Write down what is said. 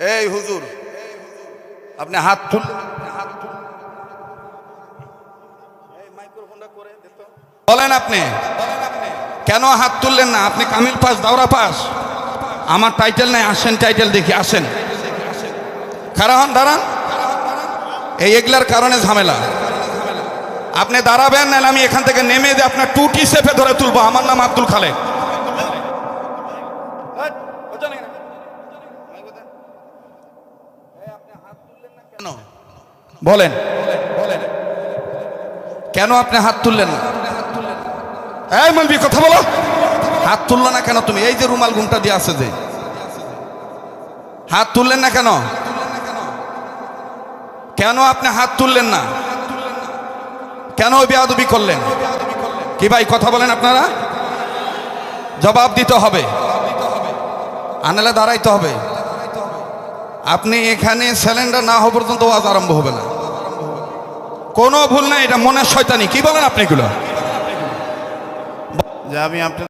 এই হুজুর, আপনি হাত তুল। বলেন আপনি, কেন হাত তুললেন না? আপনি কামিল পাস, দাওরা পাস। আমার টাইটেল নাই, আসেন টাইটেল দেখি, আসেন। খারা হন, দাঁড়ান। এই এগুলার কারণে ঝামেলা। আপনি দাঁড়াবেন না আমি এখান থেকে নেমে দিয়ে আপনার টুটি সেফে ধরে তুলবো। আমার নাম আব্দুল খালেক। বলেন। কেন আপনি হাত তুললেন না? এই কথা বলো। হাত তুললো না কেন তুমি? এই যে রুমাল ঘুমটা দিয়ে আছে যে। হাত তুললেন না কেন? কেন আপনি হাত তুললেন না? কেন বেয়াদবি করলেন? কি ভাই কথা বলেন আপনারা? জবাব দিতে হবে। আনালে দাঁড়াইতে হবে। আপনি এখানে স্যালেন্ডার না হওয়া পর্যন্ত ওয়াজ আরম্ভ হবে না। কোনো ভুল নাই, এটা মনের শয়তানি। কি বলেন আপনি এগুলো? আমি আপনার